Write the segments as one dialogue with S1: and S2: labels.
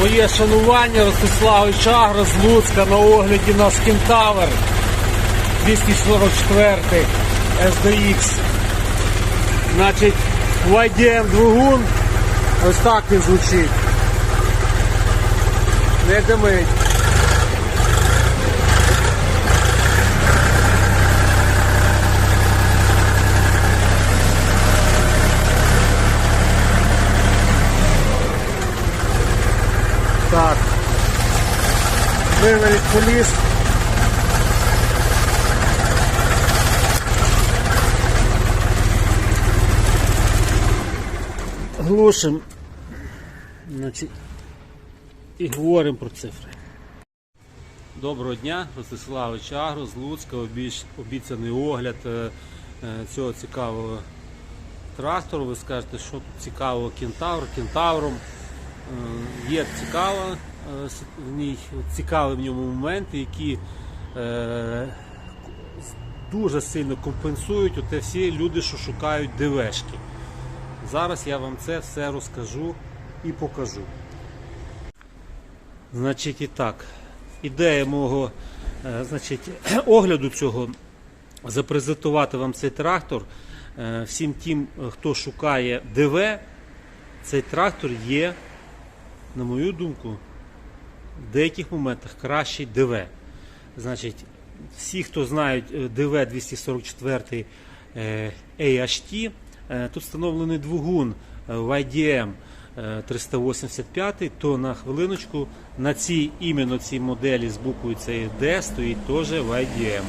S1: Моє шанування Ростиславович Чагра з Луцька на огляді на Скінтавер 244 SDX. Значить, у IDM двигун ось так він звучить. Не димить. Вивелить поліс. Глушим. Значить, і говоримо про цифри. Доброго дня, Ростиславович Агро з Луцька, обіцяний огляд е, е, цього цікавого трактору. Ви скажете, що тут цікавого кентавр, кентавром. Е, Є цікаво в ній, цікаві в ньому моменти, які е, дуже сильно компенсують оте всі люди, що шукають ДВшки. Зараз я вам це все розкажу і покажу. Значить і так, ідея мого е, значить, огляду цього запрезентувати вам цей трактор. Е, Всім тим, е, хто шукає ДВ, цей трактор є, на мою думку, в деяких моментах кращий ДВ. Значить, всі, хто знають е, ДВ 244 е, AHT, е, тут встановлений двигун YDM в IDM е, 385, то на хвилиночку на цій іменно цій моделі з буквою D стоїть теж в IDM.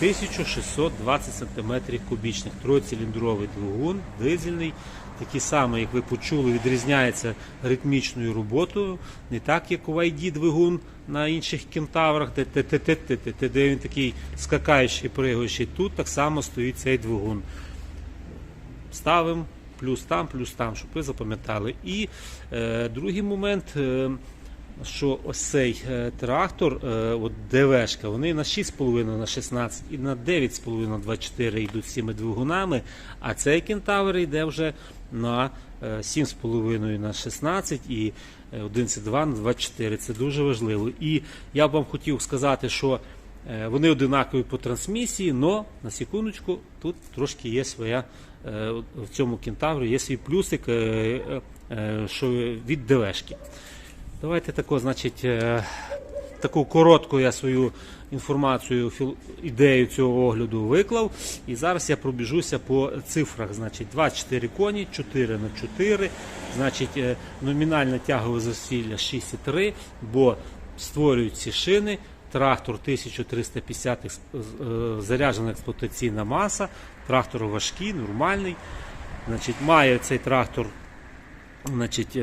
S1: 1620 см кубічних. Троциліндровий двигун, дизельний, такий самий, як ви почули, відрізняється ритмічною роботою. Не так, як у ID двигун на інших кентаврах, де він такий скакаючий, пригаючий. Тут так само стоїть цей двигун. Ставимо плюс там, плюс там, щоб ви запам'ятали. І е, другий момент. Е, що ось цей е, трактор, е, от ДВшка, вони на 6,5 на 16 і на 9,5 на 24 йдуть цими двигунами, а цей кентавр йде вже на е, 7,5 на 16 і е, 11,2 на 24. Це дуже важливо. І я б вам хотів сказати, що е, вони одинакові по трансмісії, але на секундочку тут трошки є своя е, в цьому кентаврі є свій плюсик, е, е, е, що від ДВшки. Давайте тако, значить, е, таку коротку я свою інформацію, ідею цього огляду виклав. І зараз я пробіжуся по цифрах. Значить, 24 коні, 4 на 4, значить, е, номінальне тягове засилля 6,3, бо створюють ці шини. Трактор 1350 е, заряджена експлуатаційна маса, трактор важкий, нормальний. Значить, має цей трактор Значить,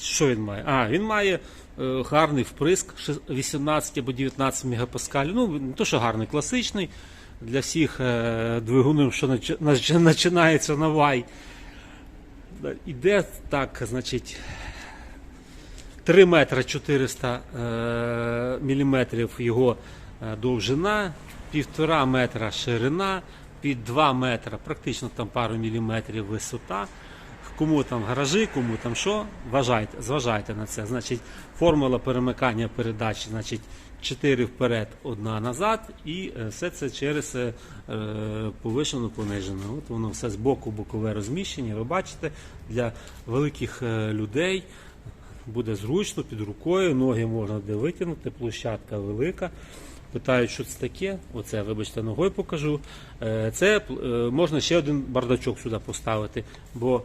S1: що він має? А, він має е, гарний вприск 18 або 19 мегапаскалів. Ну, не то, що гарний, класичний для всіх е, двигунів, що починається на вай. Іде так, значить, 3 метри 400 е, міліметрів його е, довжина, 1,5 метра ширина, під 2 метра, практично там пару міліметрів висота. Кому там гаражі, кому там що, вважайте, зважайте на це. Значить, формула перемикання передач, значить, 4 вперед, одна назад, і е, все це через е, повишену понижену. От воно все з боку, бокове розміщення. Ви бачите, для великих е, людей буде зручно під рукою, ноги можна де витягнути, площадка велика. Питають, що це таке. Оце, вибачте, ногою покажу. Е, Це можна ще один бардачок сюди поставити, бо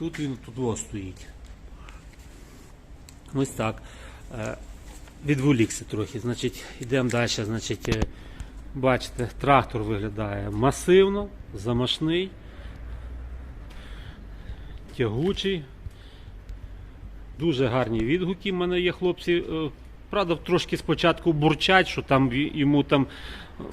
S1: тут він тут стоїть. Ось так. Е, Відволікся трохи. Значить, йдемо далі. Значить, е, бачите, трактор виглядає масивно, замашний, тягучий. Дуже гарні відгуки в мене є хлопці. Правда, трошки спочатку бурчать, що там йому там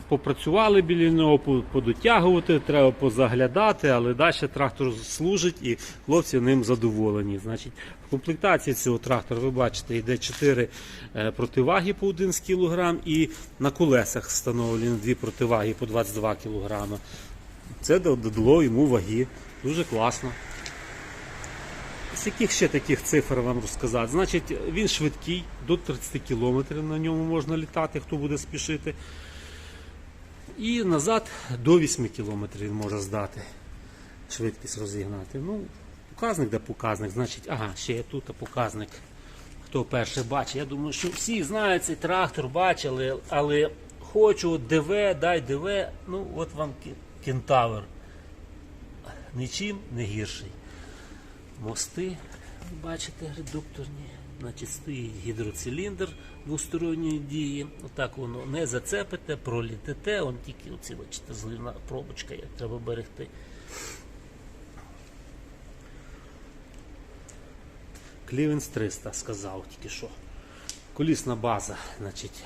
S1: попрацювали біля нього, подотягувати, треба позаглядати, але далі трактор служить і хлопці ним задоволені. Значить, в комплектації цього трактора, ви бачите, йде 4 е, противаги по 11 кг і на колесах встановлені дві противаги по 22 кг. Це додало йому ваги. Дуже класно. Яких ще таких цифр вам розказати? Значить, він швидкий, до 30 км на ньому можна літати, хто буде спішити. І назад до 8 км він може здати. Швидкість розігнати. Ну, показник де показник, значить, ага, ще є тут показник. Хто перший бачить. Я думаю, що всі знають цей трактор, бачили, але хочу ДВ, дай ДВ. Ну, от вам кентавр. Нічим не гірший. Мости, бачите, редукторні. Значить, стоїть гідроциліндр двосторонньої дії. Отак воно не зацепите, пролітите, он тільки оці, бачите, злина пробочка, як треба берегти. Клівенс 300 сказав тільки що. Колісна база, значить,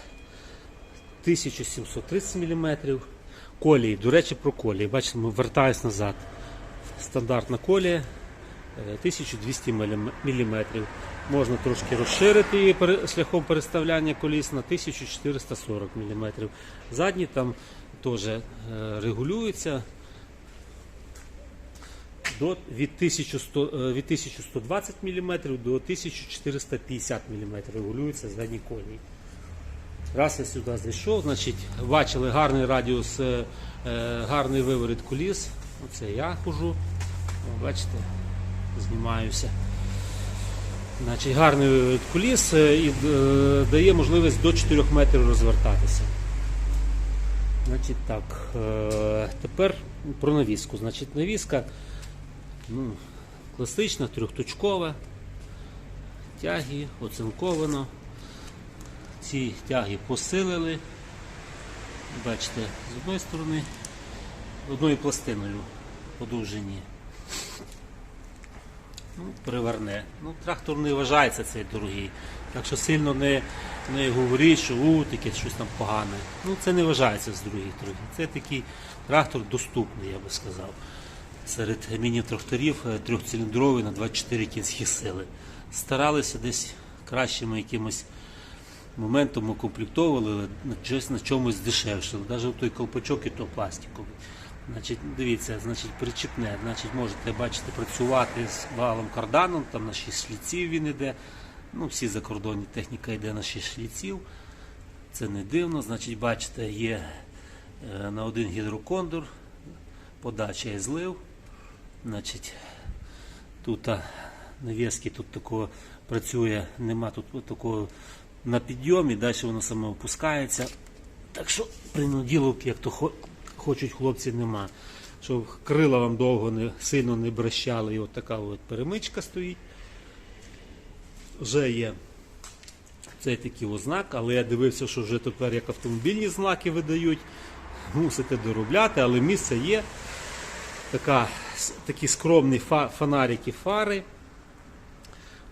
S1: 1730 мм. Колії, до речі, про колії. Бачите, ми вертаюсь назад. Стандартна колія 1200 мм. Можна трошки розширити її шляхом переставляння коліс на 1440 мм. Задні там теж е, регулюються від, 1100, е, 1120 мм до 1450 мм регулюються задні колії. Раз я сюди зайшов, значить, бачили гарний радіус, е, е, гарний виворіт коліс. Оце я хожу. Бачите, знімаюся. Значить, гарний виворіт коліс е, і е, дає можливість до 4 метрів розвертатися. Значить так, е, тепер про навіску. Значить, навіска ну, класична, трьохточкова, тяги, оцинковано. Ці тяги посилили. Бачите, з одної сторони, одною пластиною по довжині. Ну, приверне. Ну, трактор не вважається цей дорогий. Так що сильно не, не говоріть, що у, таке щось там погане. Ну, це не вважається з дорогих дорогих. Це такий трактор доступний, я би сказав. Серед міні-тракторів е, трьохциліндровий на 24 кінські сили. Старалися десь кращими якимось моментом укомплектовували, але на чомусь дешевшили. Навіть той колпачок і то пластиковий. Значить, дивіться, значить, причіпне, значить, можете бачите, працювати з валом карданом, там на 6 шліців він йде. Ну, всі закордонні техніка йде на 6 шліців. Це не дивно. Значить, бачите, є е, на один гідрокондор, подача і злив. Значить, тут а, навіски тут такого працює, нема тут такого на підйомі, далі воно саме опускається. Так що принуділовки, як то хочуть хлопці, нема. Щоб крила вам довго не сильно не брещали, і от така от перемичка стоїть. Вже є цей такий ознак, але я дивився, що вже тепер як автомобільні знаки видають. Мусите доробляти, але місце є. Така, такі скромні фонарики фари.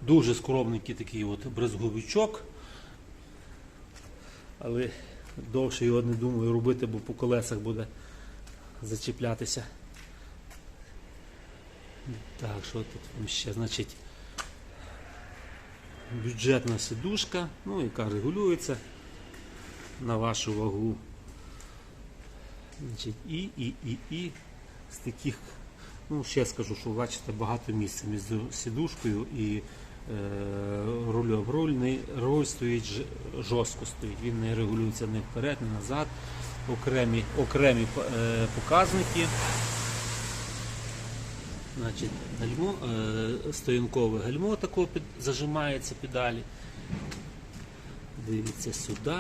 S1: Дуже скромненький такий от брезговичок. Але довше його не думаю робити, бо по колесах буде зачіплятися. Так, що тут ще? Значить, бюджетна сидушка, ну, яка регулюється на вашу вагу. Значить, і, і, і, і з таких, ну ще скажу, що бачите багато місця між сідушкою і е, рулем. Руль, руль стоїть жорстко стоїть, він не регулюється ні вперед, ні назад. Окремі, окремі е, показники. Значить, гальмо, е, стоянкове гальмо такого під, зажимається педалі. Дивіться сюди.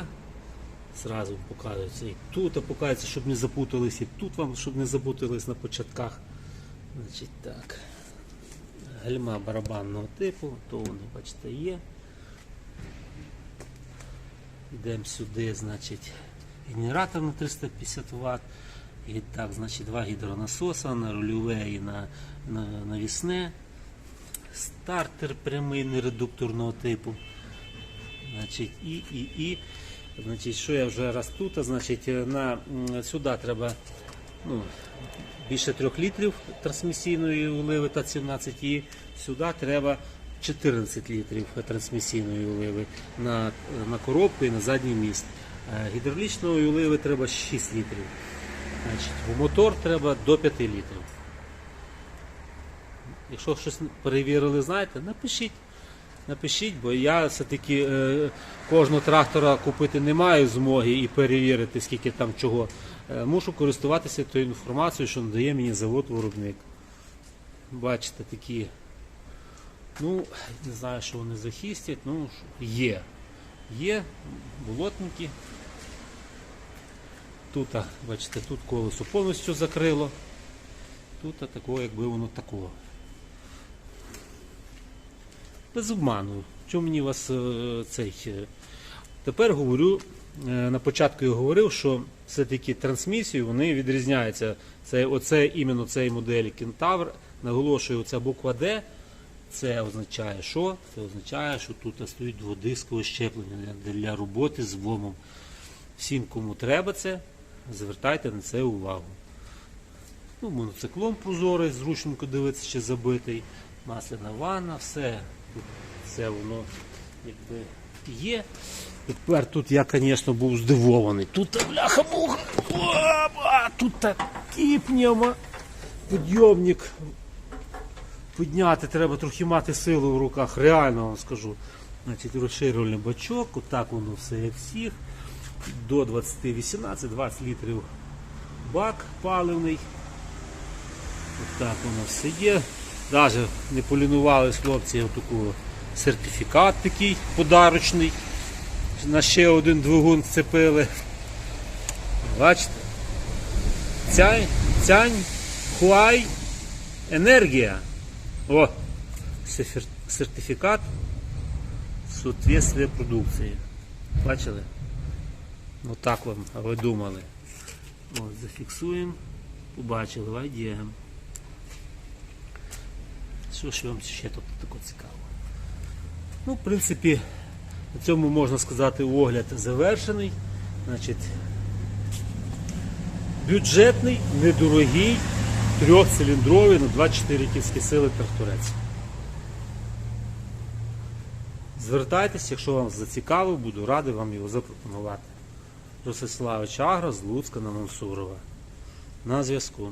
S1: Зразу показується. І тут а показується, щоб не запутались, і тут вам, щоб не запутались на початках. Значить так. Гальма барабанного типу, то вони, бачите, є. Йдемо сюди, значить, генератор на 350 Вт. І так, значить, два гідронасоса на рульове і на, на навісне. Стартер прямий нередукторного типу. Значить, і, і, і. Значить, що я вже раз тут, значить, на, сюди треба ну, більше 3 літрів трансмісійної оливи та 17 і сюди треба 14 літрів трансмісійної оливи на, на коробку і на задній міст. Е, Гідравлічної оливи треба 6 літрів. Значить, в мотор треба до 5 літрів. Якщо щось перевірили, знаєте, напишіть. Напишіть, бо я все-таки е, кожного трактора купити не маю змоги і перевірити, скільки там чого. Е, мушу користуватися тою інформацією, що надає мені завод-виробник. Бачите, такі. Ну, не знаю, що вони захистять, ну є. Є болотники. Тут, бачите, тут колесо повністю закрило. Тут такого, якби воно такого. Без обману. Чому мені вас е, цей. е, Тепер говорю, е, на початку я говорив, що все-таки трансмісії вони відрізняються. Це оце іменно цей модель Кентавр. Наголошую, оця буква D. Це означає що? Це означає, що тут стоїть дводискове щеплення для роботи з вломом. Всім, кому треба це, звертайте на це увагу. Ну, моноциклом прозорий, зручненько дивитися, ще забитий. Масляна ванна, все. Все воно якби є. Тепер тут я, звісно, був здивований. Тут бляха муха. Тут такий пневмо підйомник. Підняти треба трохи мати силу в руках, реально вам скажу. Значить, розширювальний бачок, отак воно все як всіх. До 20, 18-20 літрів бак паливний. Отак воно все є. Навіть не полінувались хлопці таку сертифікат такий подарочний. На ще один двигун вцепили. Бачите? Цянь, хуай, енергія. О, сертифікат соответствия продукції. Бачили? Отак вам, а ви думали. От, зафіксуємо. Побачили, вайдіємо. Що ж вам ще тут таке цікаво? Ну, в принципі, на цьому можна сказати, огляд завершений. Значить, бюджетний, недорогий, трьохциліндровий на 24 кінські сили тракторець. Звертайтеся, якщо вам зацікавив, буду радий вам його запропонувати. Ростиславич Агро з Луцька на Мансурова. На зв'язку.